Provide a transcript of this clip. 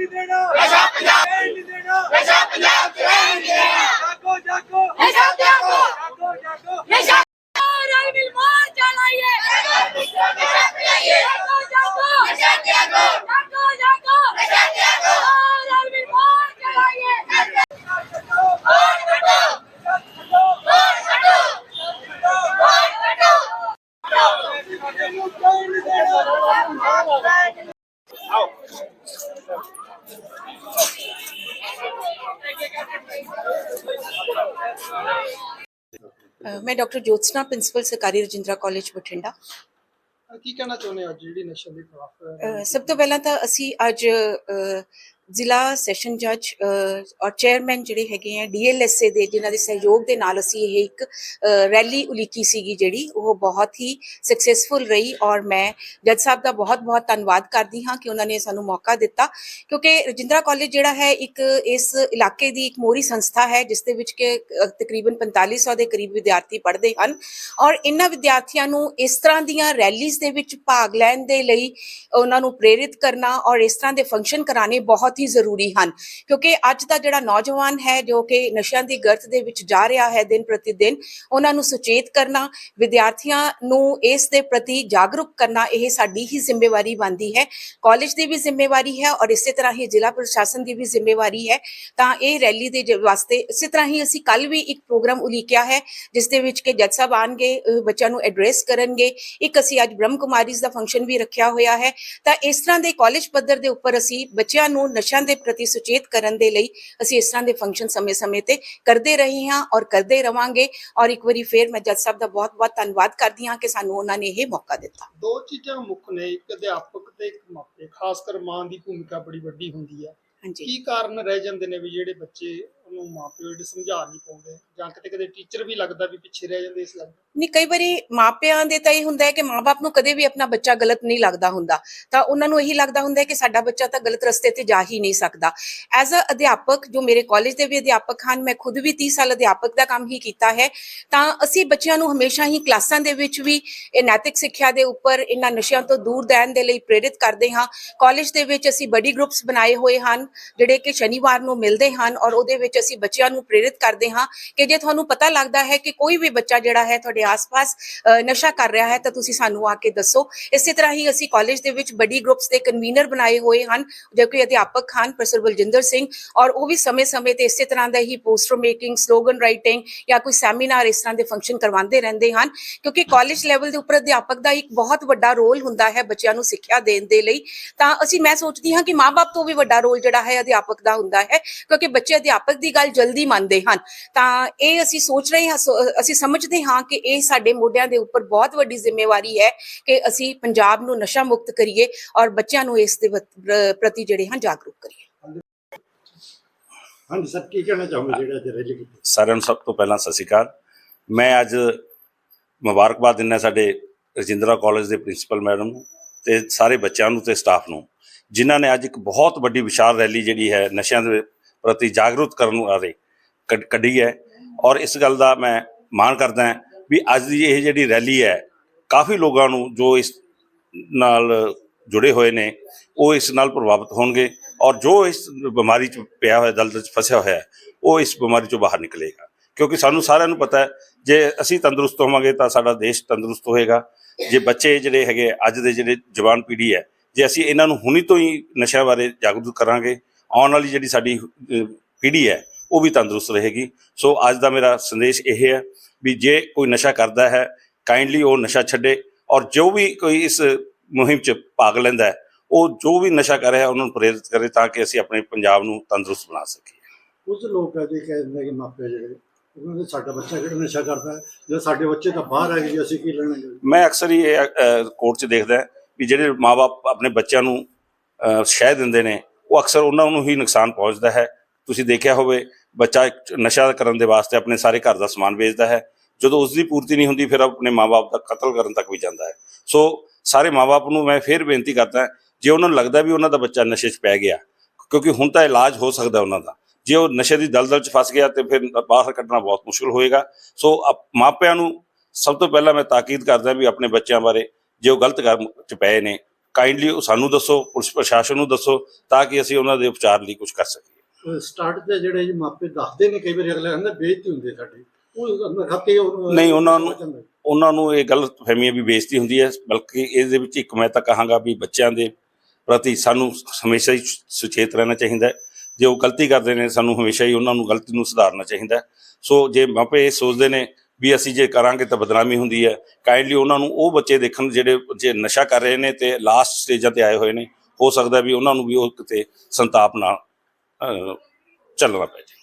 ਨਹੀਂ ਦੇਣਾ ਨਸ਼ਾ ਪੰਜਾਬ ਨਹੀਂ ਦੇਣਾ ਨਸ਼ਾ ਪੰਜਾਬ ਰਹਿਣ ਨਹੀਂ ਦੇਣਾ ਜਾਗੋ ਜਾਗੋ ਨਸ਼ਾ ਤਿਆਗੋ ਜਾਗੋ ਜਾਗੋ ਨਸ਼ਾ ਰਲ ਮਿਲ ਮਾਰ ਚਲਾਈਏ ਨਸ਼ਾ ਪਿਲਾਈਏ ਜਾਗੋ ਜਾਗੋ ਨਸ਼ਾ ਤਿਆਗੋ ਜਾਗੋ ਜਾਗੋ ਨਸ਼ਾ ਤਿਆਗੋ ਰਲ ਮਿਲ ਮਾਰ ਚਲਾਈਏ ਹੋਰ ਕੱਢੋ ਹੋਰ ਕੱਢੋ ਹੋਰ ਕੱਢੋ ਨੂੰ ਕੋਈ ਨਹੀਂ ਦੇਣਾ ਅ, ਮੈਂ ਡਾਕਟਰ ਜੋਤਸਨਾ ਪ੍ਰਿੰਸੀਪਲ ਸਰਕਾਰੀ ਰਜਿੰਦਰਾ ਕਾਲਜ ਬਠਿੰਡਾ। ਕੀ ਕਹਿਣਾ ਚਾਹੁੰਦੇ ਹੋ ਜਿਹੜੀ ਨਸ਼ੇ ਦੇ ਖਿਲਾਫ ਸਭ ਤੋਂ ਪਹਿਲਾਂ ਤਾਂ ਅਸੀਂ ਅੱਜ ਜ਼ਿਲ੍ਹਾ ਸੈਸ਼ਨ ਜੱਜ ਔਰ ਚੇਅਰਮੈਨ ਜਿਹੜੇ ਹੈਗੇ ਆ ਡੀਐਲਐਸਏ ਦੇ ਜਿਨ੍ਹਾਂ ਦੇ ਸਹਿਯੋਗ ਦੇ ਨਾਲ ਅਸੀਂ ਇਹ ਇੱਕ ਰੈਲੀ ਉਲੀਕੀ ਸੀਗੀ ਜਿਹੜੀ ਉਹ ਬਹੁਤ ਹੀ ਸਕਸੈਸਫੁਲ ਰਹੀ ਔਰ ਮੈਂ ਜੱਜ ਸਾਹਿਬ ਦਾ ਬਹੁਤ-ਬਹੁਤ ਧੰਨਵਾਦ ਕਰਦੀ ਹਾਂ ਕਿ ਉਹਨਾਂ ਨੇ ਸਾਨੂੰ ਮੌਕਾ ਦਿੱਤਾ ਕਿਉਂਕਿ ਰਜਿੰਦਰਾ ਕਾਲਜ ਜਿਹੜਾ ਹੈ ਇੱਕ ਇਸ ਇਲਾਕੇ ਦੀ ਇੱਕ ਮੋਰੀ ਸੰਸਥਾ ਹੈ ਜਿਸ ਦੇ ਵਿੱਚ ਕਿ ਅ, ਤਕਰੀਬਨ 4500 ਦੇ ਕਰੀਬ ਵਿਦਿਆਰਥੀ ਪੜ੍ਹਦੇ ਹਨ ਔਰ ਇਹਨਾਂ ਵਿਦਿਆਰਥੀਆਂ ਨੂੰ ਇਸ ਤਰ੍ਹਾਂ ਦੀਆਂ ਰੈਲੀਜ਼ ਦੇ ਵਿੱਚ ਭਾਗ ਲੈਣ ਦੇ ਲਈ ਉਹਨਾਂ ਨੂੰ ਪ੍ਰੇਰਿਤ ਕਰਨਾ ਔਰ ਇਸ ਤਰ੍ਹਾਂ ਦੇ ਫੰਕਸ਼ਨ ਕਰਾਣੇ ਬਹੁਤ ਹੀ ਜ਼ਰੂਰੀ ਹਨ। ਕਿਉਂਕਿ ਅੱਜ ਦਾ ਜਿਹੜਾ ਨੌਜਵਾਨ ਹੈ, ਜੋ ਕਿ ਨਸ਼ਿਆਂ ਦੀ ਗਰਤ ਦੇ ਵਿੱਚ ਜਾ ਰਿਹਾ ਹੈ ਦਿਨ ਪ੍ਰਤੀ ਦਿਨ, ਉਹਨਾਂ ਨੂੰ ਸੁਚੇਤ ਕਰਨਾ, ਵਿਦਿਆਰਥੀਆਂ ਨੂੰ ਇਸ ਦੇ ਪ੍ਰਤੀ ਜਾਗਰੂਕ ਕਰਨਾ, ਇਹ ਸਾਡੀ ਹੀ ਜ਼ਿੰਮੇਵਾਰੀ ਬਣਦੀ ਹੈ। ਕਾਲਜ ਦੀ ਵੀ ਜ਼ਿੰਮੇਵਾਰੀ ਹੈ ਔਰ ਇਸੇ ਤਰ੍ਹਾਂ ਹੀ ਜ਼ਿਲ੍ਹਾ ਪ੍ਰਸ਼ਾਸਨ ਦੀ ਵੀ ਜ਼ਿੰਮੇਵਾਰੀ ਹੈ। ਤਾਂ ਇਹ ਰੈਲੀ ਦੇ ਵਾਸਤੇ ਇਸੇ ਤਰ੍ਹਾਂ ਹੀ ਅਸੀਂ ਕੱਲ ਵੀ ਇੱਕ ਪ੍ਰੋਗਰਾਮ ਉਲੀਕਿਆ ਹੈ, ਜਿਸ ਦੇ ਵਿੱਚ ਕਿ ਜੱਜ ਸਾਹਿਬ ਆਣਗੇ ਬੱਚਿਆਂ ਨੂੰ ਐਡਰੈਸ ਕਰਨਗੇ। ਇੱਕ ਅਸੀਂ ਅੱਜ ਬ੍ਰਹਮ ਕੁਮਾਰੀਜ਼ ਦਾ ਫੰਕਸ਼ਨ ਵੀ ਰੱਖਿਆ ਹੋਇਆ ਹੈ। ਤਾਂ ਇਸ ਤਰ੍ਹਾਂ ਦੇ ਕਾਲਜ ਪੱਧਰ ਦੇ ਉੱਪਰ ਅਸੀਂ ਬੱਚਿਆਂ ਨੂੰ ਨਸ਼ਿਆਂ ਦੇ ਪ੍ਰਤੀ ਸੁਚੇਤ ਕਰਨ ਦੇ ਲਈ ਅਸੀਂ ਇਸ ਤਰ੍ਹਾਂ ਦੇ ਫੰਕਸ਼ਨ ਸਮੇਂ-ਸਮੇਂ ਤੇ ਕਰਦੇ ਰਹੇ ਹਾਂ ਔਰ ਕਰਦੇ ਰਵਾਂਗੇ। ਔਰ ਇੱਕ ਵਾਰੀ ਫੇਰ ਮੈਂ ਜੱਜ ਸਾਹਿਬ ਦਾ ਬਹੁਤ-ਬਹੁਤ ਧੰਨਵਾਦ ਕਰਦੀ ਹਾਂ ਕਿ ਸਾਨੂੰ ਉਹਨਾਂ ਨੇ ਇਹ ਮੌਕਾ ਦਿੱਤਾ। ਦੋ ਚੀਜ਼ਾਂ ਮੁੱਖ ਨੇ ਇੱਕ ਅਧਿਆਪਕ ਤੇ ਇੱਕ ਮਾਪੇ। ਖਾਸ ਕਰ ਮਾਂ ਦੀ ਭੂਮਿਕਾ ਬੜੀ ਵੱਡੀ ਹੁੰਦੀ ਹੈ ਕੀ ਕਾਰਨ ਰਹਿ ਜਾਂਦੇ ਨੇ ਵੀ ਜਿਹੜੇ ਬੱਚੇ ਉਹਨੂੰ ਮਾਪਿਓ ਜਿਹੜੇ ਸਮਝਾ ਨਹੀਂ ਪਾਉਂਦੇ ਜਾਂ ਕਿਤੇ ਕਿਤੇ ਟੀਚਰ ਵੀ ਲੱਗਦਾ ਵੀ ਪਿੱਛੇ ਰਹਿ ਜਾਂਦੇ ਇਸ ਲੱਗਦਾ ਨਹੀਂ, ਕਈ ਵਾਰੀ ਮਾਪਿਆਂ ਦੇ ਤਾਂ ਇਹ ਹੁੰਦਾ ਹੈ ਕਿ ਮਾਪੇ ਨੂੰ ਕਦੇ ਵੀ ਆਪਣਾ ਬੱਚਾ ਗਲਤ ਨਹੀਂ ਲੱਗਦਾ ਹੁੰਦਾ। ਤਾਂ ਉਹਨਾਂ ਨੂੰ ਇਹੀ ਲੱਗਦਾ ਹੁੰਦਾ ਹੈ ਕਿ ਸਾਡਾ ਬੱਚਾ ਤਾਂ ਗਲਤ ਰਸਤੇ ਤੇ ਜਾ ਹੀ ਨਹੀਂ ਸਕਦਾ। ਐਜ਼ ਅ ਅਧਿਆਪਕ, ਜੋ ਮੇਰੇ ਕਾਲਜ ਦੇ ਵੀ ਅਧਿਆਪਕ ਹਨ, ਮੈਂ ਖੁਦ ਵੀ 30 ਸਾਲ ਅਧਿਆਪਕ ਦਾ ਕੰਮ ਹੀ ਕੀਤਾ ਹੈ, ਤਾਂ ਅਸੀਂ ਬੱਚਿਆਂ ਨੂੰ ਹਮੇਸ਼ਾ ਹੀ ਕਲਾਸਾਂ ਦੇ ਵਿੱਚ ਵੀ ਇਹ ਨੈਤਿਕ ਸਿੱਖਿਆ ਦੇ ਉੱਪਰ ਇਹਨਾਂ ਨਸ਼ਿਆਂ ਤੋਂ ਦੂਰ ਰਹਿਣ ਦੇ ਲਈ ਪ੍ਰੇਰਿਤ ਕਰਦੇ ਹਾਂ। ਕਾਲਜ ਦੇ ਵਿੱਚ ਅਸੀਂ ਬੜੀ ਗਰੁੱਪਸ ਬਣਾਏ ਹੋਏ ਹਨ, ਜਿਹੜੇ ਕਿ ਸ਼ਨੀਵਾਰ ਨੂੰ ਮਿਲਦੇ ਹਨ ਔਰ ਉਹਦੇ ਵਿੱਚ ਅਸੀਂ ਬੱਚਿਆਂ ਨੂੰ ਪ੍ਰੇਰਿਤ ਕਰਦੇ ਹਾਂ ਕਿ ਜੇ ਤੁਹਾਨੂੰ ਪਤਾ ਲੱਗਦਾ ਹੈ ਕਿ ਕੋਈ ਵੀ ਬੱਚਾ ਜਿਹੜਾ ਹੈ ਤੁਹਾਡੇ ਆਸ-ਪਾਸ ਨਸ਼ਾ ਕਰ ਰਿਹਾ ਹੈ ਤਾਂ ਤੁਸੀਂ ਸਾਨੂੰ ਆ ਕੇ ਦੱਸੋ। ਇਸੇ ਤਰ੍ਹਾਂ ਹੀ ਅਸੀਂ ਕਾਲਜ ਦੇ ਵਿੱਚ ਬੜੀ ਗਰੁੱਪਸ ਦੇ ਕਨਵੀਨਰ ਬਣਾਏ ਹੋਏ ਹਨ ਜੋ ਕਿ ਅਧਿਆਪਕ ਹਨ ਪ੍ਰੋਫੈਸਰ ਬਲਜਿੰਦਰ ਸਿੰਘ, ਔਰ ਉਹ ਵੀ ਸਮੇਂ-ਸਮੇਂ ਤੇ ਇਸੇ ਤਰ੍ਹਾਂ ਦਾ ਹੀ ਪੋਸਟਰ ਮੇਕਿੰਗ ਸਲੋਗਨ ਰਾਈਟਿੰਗ ਜਾਂ ਕੋਈ ਸੈਮੀਨਾਰ ਇਸ ਤਰ੍ਹਾਂ ਦੇ ਫੰਕਸ਼ਨ ਕਰਵਾਉਂਦੇ ਰਹਿੰਦੇ ਹਨ, ਕਿਉਂਕਿ ਕਾਲਜ ਲੈਵਲ ਦੇ ਉੱਪਰ ਅਧਿਆਪਕ ਦਾ ਇੱਕ ਬਹੁਤ ਵੱਡਾ ਰੋਲ ਹੁੰਦਾ ਹੈ ਬੱਚਿਆਂ ਨੂੰ ਸਿੱਖਿਆ ਦੇਣ ਦੇ ਲਈ। ਤਾਂ ਅਸੀਂ ਮੈਂ ਸੋਚਦੀ ਹਾਂ ਕਿ ਮਾਪੇ ਤੋਂ ਵੀ ਵੱਡਾ ਰੋਲ ਜਿਹੜਾ ਹੈ ਅਧਿਆਪਕ ਦਾ ਹੁੰਦਾ ਹੈ, ਕਿਉਂਕਿ ਬੱਚੇ ਅਧਿਆਪਕ ਦੀ ਗੱਲ ਜਲਦੀ ਮੰਨਦੇ ਹਨ। ਤਾਂ ਇਹ ਅਸੀਂ ਸੋਚ ਰਹੇ ਹਾਂ ਅਸੀਂ ਸਮਝਦੇ ਹਾਂ ਕਿ ਇਹ ਸਾਡੇ ਮੋਢਿਆਂ ਦੇ ਉੱਪਰ ਬਹੁਤ ਵੱਡੀ ਜ਼ਿੰਮੇਵਾਰੀ ਹੈ ਕਿ ਅਸੀਂ ਪੰਜਾਬ ਨੂੰ ਨਸ਼ਾ ਮੁਕਤ ਕਰੀਏ ਔਰ ਬੱਚਿਆਂ ਨੂੰ ਇਸ ਦੇ ਪ੍ਰਤੀ ਜਿਹੜੇ ਹਨ ਜਾਗਰੂਕ ਕਰੀਏ। ਹਾਂਜੀ ਸਰ ਕੀ ਕਹਿਣਾ ਚਾਹੋਗੇ ਜਿਹੜਾ ਅੱਜ ਰੈਲੀ ਕੀਤੀ? ਸਾਰਿਆਂ ਨੂੰ ਸਭ ਤੋਂ ਪਹਿਲਾਂ ਸਤਿ ਸ਼੍ਰੀ ਅਕਾਲ। ਮੈਂ ਅੱਜ ਮੁਬਾਰਕਬਾਦ ਦਿੰਦਾ ਸਾਡੇ ਰਜਿੰਦਰਾ ਕਾਲਜ ਦੇ ਪ੍ਰਿੰਸੀਪਲ ਮੈਡਮ ਨੂੰ ਤੇ ਸਾਰੇ ਬੱਚਿਆਂ ਨੂੰ ਤੇ ਸਟਾਫ ਨੂੰ ਜਿਨ੍ਹਾਂ ਨੇ ਅੱਜ ਇੱਕ ਬਹੁਤ ਵੱਡੀ ਵਿਸ਼ਾਲ ਰੈਲੀ ਜਿਹੜੀ ਹੈ ਨਸ਼ਿਆਂ ਦੇ ਪ੍ਰਤੀ ਜਾਗਰੂਕ ਕਰਨ ਵਾਲੇ ਕੱਢ- ਕੱਢੀ ਹੈ। ਔਰ ਇਸ ਗੱਲ ਦਾ ਮੈਂ ਮਾਣ ਕਰਦਾ ਹਾਂ ਵੀ ਅੱਜ ਦੀ ਇਹ ਜਿਹੜੀ ਰੈਲੀ ਹੈ, ਕਾਫੀ ਲੋਕਾਂ ਨੂੰ ਜੋ ਇਸ ਨਾਲ ਜੁੜੇ ਹੋਏ ਨੇ, ਉਹ ਇਸ ਨਾਲ ਪ੍ਰਭਾਵਿਤ ਹੋਣਗੇ ਔਰ ਜੋ ਇਸ ਬਿਮਾਰੀ 'ਚ ਪਿਆ ਹੋਇਆ ਦਲਦਲ 'ਚ ਫਸਿਆ ਹੋਇਆ ਉਹ ਇਸ ਬਿਮਾਰੀ 'ਚੋਂ ਬਾਹਰ ਨਿਕਲੇਗਾ। ਕਿਉਂਕਿ ਸਾਨੂੰ ਸਾਰਿਆਂ ਨੂੰ ਪਤਾ ਹੈ, ਜੇ ਅਸੀਂ ਤੰਦਰੁਸਤ ਹੋਵਾਂਗੇ ਤਾਂ ਸਾਡਾ ਦੇਸ਼ ਤੰਦਰੁਸਤ ਹੋਏਗਾ। ਜੇ ਬੱਚੇ ਜਿਹੜੇ ਹੈਗੇ ਅੱਜ ਦੇ ਜਿਹੜੇ ਜਵਾਨ ਪੀੜ੍ਹੀ ਹੈ, ਜੇ ਅਸੀਂ ਇਹਨਾਂ ਨੂੰ ਹੁਣੀ ਤੋਂ ਹੀ ਨਸ਼ਿਆਂ ਬਾਰੇ ਜਾਗਰੂਕ ਕਰਾਂਗੇ ਆਉਣ ਵਾਲੀ ਜਿਹੜੀ ਸਾਡੀ ਪੀੜ੍ਹੀ ਹੈ ਉਹ ਵੀ ਤੰਦਰੁਸਤ ਰਹੇਗੀ। ਸੋ ਅੱਜ ਦਾ ਮੇਰਾ ਸੰਦੇਸ਼ ਇਹ ਹੈ ਵੀ ਜੇ ਕੋਈ ਨਸ਼ਾ ਕਰਦਾ ਹੈ ਕਾਈਂਡਲੀ ਉਹ ਨਸ਼ਾ ਛੱਡੇ ਔਰ ਜੋ ਵੀ ਕੋਈ ਇਸ ਮੁਹਿੰਮ 'ਚ ਭਾਗ ਲੈਂਦਾ ਹੈ ਉਹ ਜੋ ਵੀ ਨਸ਼ਾ ਕਰ ਰਿਹਾ ਉਹਨਾਂ ਨੂੰ ਪ੍ਰੇਰਿਤ ਕਰੇ ਤਾਂ ਕਿ ਅਸੀਂ ਆਪਣੇ ਪੰਜਾਬ ਨੂੰ ਤੰਦਰੁਸਤ ਬਣਾ ਸਕੀਏ। ਕੁਝ ਲੋਕ ਜੀ ਕਹਿੰਦੇ ਕਿ ਮਾਪੇ ਜਿਹੜੇ ਉਹ ਕਹਿੰਦੇ ਸਾਡਾ ਬੱਚਾ ਕਿਹੜਾ ਨਸ਼ਾ ਕਰਦਾ ਹੈ? ਜੇ ਸਾਡੇ ਬੱਚੇ ਤਾਂ ਬਾਹਰ ਹੈਗੇ ਜੀ ਅਸੀਂ ਕੀ ਲੈਣਾ ਮੈਂ ਅਕਸਰ ਹੀ ਇਹ ਕੋਰਟ 'ਚ ਦੇਖਦਾ ਵੀ ਜਿਹੜੇ ਮਾਪੇ ਆਪਣੇ ਬੱਚਿਆਂ ਨੂੰ ਸ਼ਹਿ ਦਿੰਦੇ ਨੇ ਉਹ ਅਕਸਰ ਉਹਨਾਂ ਨੂੰ ਹੀ ਨੁਕਸਾਨ ਪਹੁੰਚਦਾ ਹੈ। ਤੁਸੀਂ ਦੇਖਿਆ ਹੋਵੇ, ਬੱਚਾ ਨਸ਼ਾ ਕਰਨ ਦੇ ਵਾਸਤੇ ਆਪਣੇ ਸਾਰੇ ਘਰ ਦਾ ਸਮਾਨ ਵੇਚਦਾ ਹੈ। ਜਦੋਂ ਉਸ ਦੀ ਪੂਰਤੀ ਨਹੀਂ ਹੁੰਦੀ, ਫਿਰ ਆਪਣੇ ਮਾਪੇ ਦਾ ਕਤਲ ਕਰਨ ਤੱਕ ਵੀ ਜਾਂਦਾ ਹੈ। ਸੋ ਸਾਰੇ ਮਾਪੇ ਨੂੰ ਮੈਂ ਫੇਰ ਬੇਨਤੀ ਕਰਦਾ, ਜੇ ਉਹਨਾਂ ਨੂੰ ਲੱਗਦਾ ਵੀ ਉਹਨਾਂ ਦਾ ਬੱਚਾ ਨਸ਼ੇ 'ਚ ਪੈ ਗਿਆ, ਕਿਉਂਕਿ ਹੁਣ ਤਾਂ ਇਲਾਜ ਹੋ ਸਕਦਾ ਉਹਨਾਂ ਦਾ। ਜੇ ਉਹ ਨਸ਼ੇ ਦੀ ਦਲਦਲ 'ਚ ਫਸ ਗਿਆ, ਤੇ ਫਿਰ ਬਾਹਰ ਕੱਢਣਾ ਬਹੁਤ ਮੁਸ਼ਕਲ ਹੋਏਗਾ। ਸੋ ਅਪ- ਮਾਪਿਆਂ ਨੂੰ ਸਭ ਤੋਂ ਪਹਿਲਾਂ ਮੈਂ ਤਾਕੀਦ ਕਰਦਾ ਵੀ ਆਪਣੇ ਬੱਚਿਆਂ ਬਾਰੇ ਜੇ ਉਹ ਗਲਤ ਕੰਮ 'ਚ ਪਏ ਨੇ ਕਾਈਂਡਲੀ ਸਾਨੂੰ ਦੱਸੋ ਪੁਲਿਸ ਪ੍ਰਸ਼ਾਸਨ ਨੂੰ ਦੱਸੋ ਤਾਂ ਕਿ ਅਸੀਂ ਉਹਨਾਂ ਦੇ ਉਪਚਾਰ ਲਈ ਕੁਝ ਕਰ ਸਕੀਏ। ਸਟਾਰਟ ਤੇ ਜਿਹੜੇ ਜੀ ਮਾਪੇ ਦੱਸਦੇ ਨੇ ਕਈ ਵਾਰੀ ਅਗਲੇ ਕਹਿੰਦੇ ਬੇਇੱਜ਼ਤੀ ਹੁੰਦੀ ਸਾਡੀ। ਉਹ ਹੱਕੇ ਨਹੀਂ, ਉਹਨਾਂ ਨੂੰ- ਉਹਨਾਂ ਨੂੰ ਇਹ ਗਲਤ ਫਹਿਮੀਆਂ ਵੀ ਬੇਇੱਜ਼ਤੀ ਹੁੰਦੀ ਹੈ ਬਲਕਿ ਇਸ ਦੇ ਵਿੱਚ ਇੱਕ ਮੈਂ ਤਾਂ ਕਹਾਂਗਾ ਵੀ ਬੱਚਿਆਂ ਦੇ ਪ੍ਰਤੀ ਸਾਨੂੰ ਹਮੇਸ਼ਾ ਹੀ ਸੁਚੇਤ ਰਹਿਣਾ ਚਾਹੀਦਾ ਹੈ। ਜੇ ਉਹ ਗਲਤੀ ਕਰਦੇ ਨੇ ਸਾਨੂੰ ਹਮੇਸ਼ਾ ਹੀ ਉਹਨਾਂ ਨੂੰ ਗਲਤੀ ਨੂੰ ਸੁਧਾਰਨਾ ਚਾਹੀਦਾ। ਸੋ ਜੇ ਮਾਪੇ ਇਹ ਸੋਚਦੇ ਨੇ ਵੀ ਅਸੀਂ ਜੇ ਕਰਾਂਗੇ ਤਾਂ ਬਦਨਾਮੀ ਹੁੰਦੀ ਹੈ। ਕਾਈਂਡਲੀ ਉਹਨਾਂ ਨੂੰ ਉਹ ਬੱਚੇ ਦੇਖਣ ਜਿਹੜੇ ਜੇ ਨਸ਼ਾ ਕਰ ਰਹੇ ਨੇ ਤੇ ਲਾਸਟ ਸਟੇਜਾਂ ਤੇ ਆਏ ਹੋਏ ਨੇ। ਹੋ ਸਕਦਾ ਵੀ ਉਹਨਾਂ ਨੂੰ ਵੀ ਉਹ ਕਿਤੇ ਸੰਤਾਪ ਨਾਲ ਚੱਲਣਾ ਪੈ ਜਾਵੇ